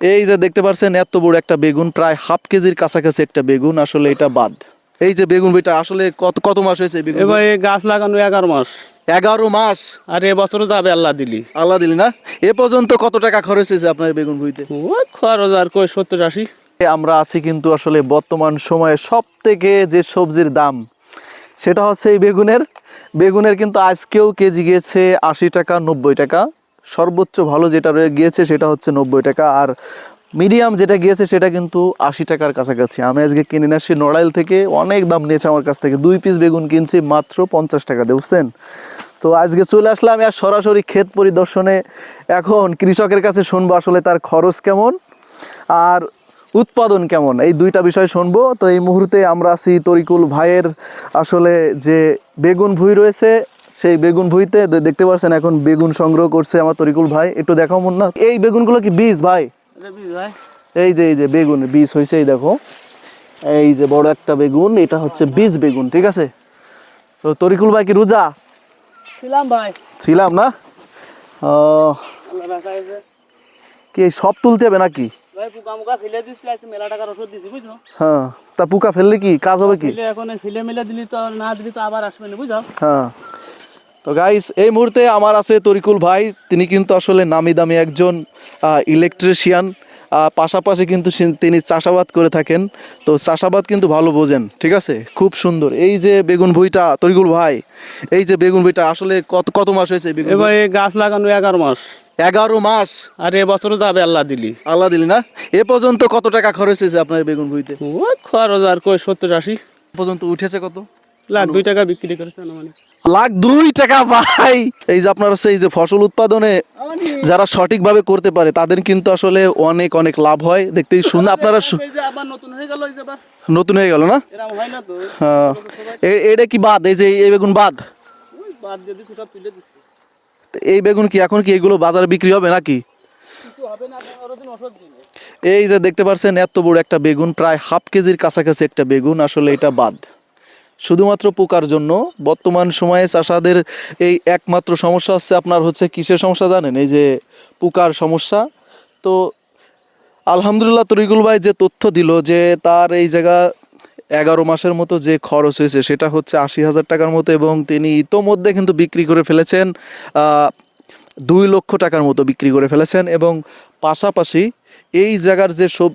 এই যে দেখতে পাচ্ছেন এত বড় একটা বেগুন প্রায় হাফ কেজির কাছাকাছি একটা বেগুন আসলে এটা বাদ। এই যে বেগুন বইটা আসলে কত কত মাস হয়েছে বেগুন এবার এই গাছ লাগানো এগারো মাস। এগারো মাস? আর এবছরও যাবে আল্লাহ দিলি। আল্লাহ দিলি না? এ পর্যন্ত কত টাকা খরচ হয়েছে আপনার বেগুন ভুইতে খরচ আর কই সত্তর আশি। আমরা আছি কিন্তু আসলে বর্তমান সময়ে সব থেকে যে সবজির দাম সেটা হচ্ছে এই বেগুনের। বেগুনের কিন্তু আজকেও কেজি গিয়েছে আশি টাকা নব্বই টাকা। সর্বোচ্চ ভালো যেটা রয়ে গিয়েছে সেটা হচ্ছে নব্বই টাকা। আর মিডিয়াম যেটা গিয়েছে সেটা কিন্তু আশি টাকার কাছাকাছি। আমি আজকে কিনে আসছি নড়াইল থেকে অনেক দাম নিয়েছে আমার কাছ থেকে। দুই পিস বেগুন কিনছি মাত্র পঞ্চাশ টাকা দিয়ে, বুঝছেন? তো আজকে চলে আসলাম আর সরাসরি ক্ষেত পরিদর্শনে। এখন কৃষকের কাছে শুনব আসলে তার খরচ কেমন আর উৎপাদন কেমন। এই দুইটা বিষয় শুনব। তো এই মুহূর্তে আমরা আছি তরিকুল ভাইয়ের আসলে যে বেগুন ভুঁই রয়েছে সেই বেগুন ভুঁইতে দেখতে পাচ্ছেন এখন বেগুন সংগ্রহ করছে আমার তরিকুল ভাই। একটু দেখাও মন না? এই বেগুনগুলো কি বীজ ভাই? এই যে এই যে বেগুন বীজ হয়েছে এই দেখো। এই যে বড় একটা বেগুন এটা হচ্ছে বীজ বেগুন ঠিক আছে? তো তরিকুল ভাই কি রোজা? ছিলাম ভাই। ছিলাম না? কি সব তুলতে হবে নাকি? হ্যাঁ তা পোকা ফেললে কি? কাজ হবে কি? এখন ফেলে মেলে দিলি তো না দিলি তো আবার আসবে না বুঝছ? হ্যাঁ। তো গাইস এই মুহূর্তে আমার আছে তরিকুল ভাই। তিনি কিন্তু আসলে নামি দামি একজন ইলেকট্রিশিয়ান পাশাপাশি কিন্তু তিনি চাষাবাদ করে থাকেন। তো চাষাবাদ কিন্তু ভালো বোঝেন ঠিক আছে? খুব সুন্দর। এই যে বেগুন ভুইটা তরিকুল ভাই এই যে বেগুন ভুইটা আসলে কত কত মাস হয়েছে বেগুন এবার এই গাছ লাগানো এগারো মাস। এগারো মাস? আর এবছরও যাবে আল্লাহ দিলি। আল্লাহ দিলি না? এ পর্যন্ত কত টাকা খরচ হয়েছে আপনার বেগুন ভুইতে? খরচ আর কই সত্তর আশি। পর্যন্ত উঠেছে কত? লাখ দুই টাকা বিক্রি করেছে মানে লাখ দুই টাকা ভাই। এই যে আপনার হচ্ছে এই যে ফসল উৎপাদনে যারা সঠিকভাবে করতে পারে তাদের কিন্তু আসলে অনেক অনেক লাভ হয়। দেখতেই শুনে আপনারা নতুন হয়ে গেল না? হয় এটা কি বাদ? এই যে এই বেগুন বাদ? এই বেগুন কি এখন কি এগুলো বাজারে বিক্রি হবে নাকি? এই যে দেখতে পাচ্ছেন এত বড় একটা বেগুন প্রায় হাফ কেজির কাছাকাছি একটা বেগুন আসলে এটা বাদ। শুধুমাত্র পোকার জন্য। বর্তমান সময়ে চাষাদের এই একমাত্র সমস্যা হচ্ছে আপনার হচ্ছে কিসের সমস্যা জানেন? এই যে পোকার সমস্যা। তো আলহামদুলিল্লাহ তরিকুল ভাই যে তথ্য দিল যে তার এই জায়গা এগারো মাসের মতো যে খরচ হয়েছে, সেটা হচ্ছে আশি হাজার টাকার মতো এবং তিনি ইতোমধ্যে কিন্তু বিক্রি করে ফেলেছেন। দুই লক্ষ টাকার মতো বিক্রি করে ফেলেছেন এবং পাশাপাশি এই জায়গার যে সব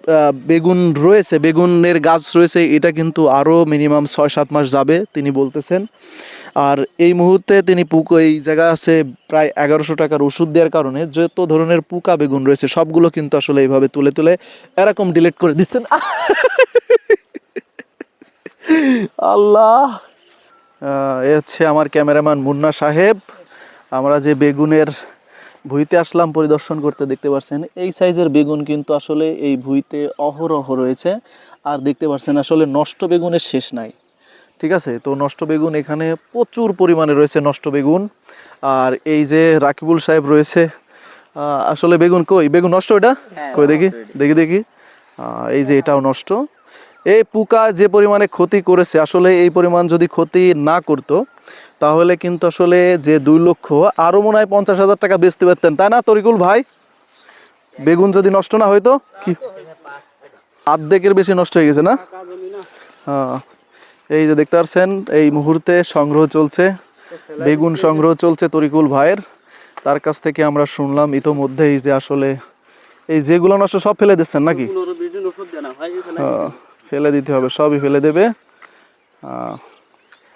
বেগুন রয়েছে, বেগুনের গাছ রয়েছে, এটা কিন্তু আরও মিনিমাম ছয় সাত মাস যাবে, তিনি বলতেছেন। আর এই মুহূর্তে তিনি পুক, এই জায়গা আছে প্রায় এগারোশো টাকার ওষুধ দেওয়ার কারণে যত ধরনের পুকা বেগুন রয়েছে, সবগুলো কিন্তু আসলে এইভাবে তুলে তুলে এরকম ডিলিট করে দিচ্ছেন। আল্লাহ! এ হচ্ছে আমার ক্যামেরাম্যান মুন্না সাহেব। আমরা যে বেগুনের ভুইতে আসলাম পরিদর্শন করতে দেখতে পাচ্ছেন এই সাইজের বেগুন কিন্তু আসলে এই ভুইতে অহরহ রয়েছে। আর দেখতে পাচ্ছেন আসলে নষ্ট বেগুনের শেষ নাই। ঠিক আছে? তো নষ্ট বেগুন এখানে প্রচুর পরিমাণে রয়েছে নষ্ট বেগুন। আর এই যে রাকিবুল সাহেব রয়েছে আসলে বেগুন কই? বেগুন নষ্ট এটা? কই দেখি? দেখি দেখি। এই যে এটাও নষ্ট। এই পোকা যে পরিমাণে ক্ষতি করেছে আসলে এই পরিমাণ যদি ক্ষতি না করতো তাহলে কিন্তু আসলে যে দুই লক্ষ আরও মনে হয় পঞ্চাশ হাজার টাকা বেচতে পারতেন তাই না তরিকুল ভাই? বেগুন যদি নষ্ট না হইতো কি? আর্ধেকের বেশি নষ্ট হয়ে গেছে না? হ্যাঁ এই যে দেখতে পাচ্ছেন এই মুহূর্তে সংগ্রহ চলছে বেগুন সংগ্রহ চলছে তরিকুল ভাইয়ের। তার কাছ থেকে আমরা শুনলাম ইতোমধ্যেই যে আসলে এই যেগুলো নষ্ট সব ফেলে দিচ্ছেন নাকি? ফেলে দিতে হবে সবই ফেলে দেবে।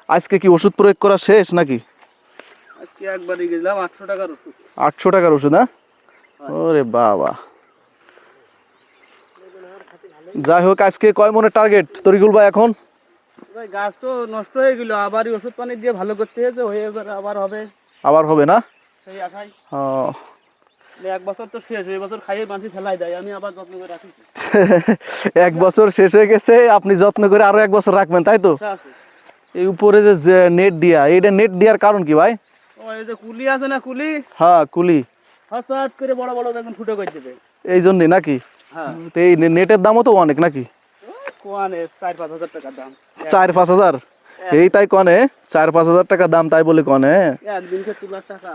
আজকে কি ওষুধ প্রয়োগ করা শেষ নাকি? আজকে একবারই গেছিলাম আটশো টাকার ওষুধ। আটশো টাকার ওষুধ হ্যাঁ ওরে বাবা। যাই হোক আজকে কয় মনে টার্গেট তরিকুল ভাই এখন? ভাই গাছ তো নষ্ট হয়ে গেল আবারই ওষুধ পানি দিয়ে ভালো করতে হয়েছে হয়ে আবার হবে। আবার হবে না? সেই আহ, এক বছর তো শেষ এই বছর খাইয়ে ফেলাই দেয় আমি আবার যত্ন করে রাখি। এক বছর শেষ হয়ে গেছে আপনি যত্ন করে আরও এক বছর রাখবেন তাই তো? আচ্ছা আছে এই উপরে যে নেট দিয়া এইটা নেট দেওয়ার কারণ কি ভাই? ও এই যে কুলি আছে না কুলি? হ্যাঁ কুলি। হঠাৎ করে বড় বড় দেখুন ফুটো করে দেবে। এই জন্যই নাকি? হ্যাঁ। তো এই নেটের দামও তো অনেক নাকি? কোয়ানে? চার পাঁচ হাজার টাকার দাম। চার পাঁচ হাজার? এই তাই কনে? চার পাঁচ হাজার টাকা দাম তাই বলে কনে? টাকা।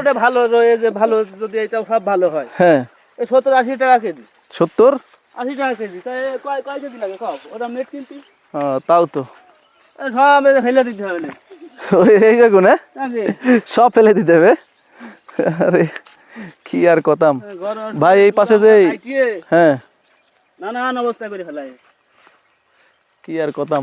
ওটা ভালো রয়ে যে ভালো যদি এটা সব ভালো হয়। হ্যাঁ। এই সত্তর আশি টাকা কেজি। সত্তর? আশি টাকা কেজি। তাই কয় কয় কেজি লাগে খাও ওটা মেট কিনতি? আহ, তাও তো। সব ফেলে দিতে হবে ওই এই বেগুন হ্যাঁ সব ফেলে দিতে হবে। আরে কি আর কথাম ভাই, এই পাশে যে হ্যাঁ। নানান অবস্থা করে ফেলায়। কি আর কথাম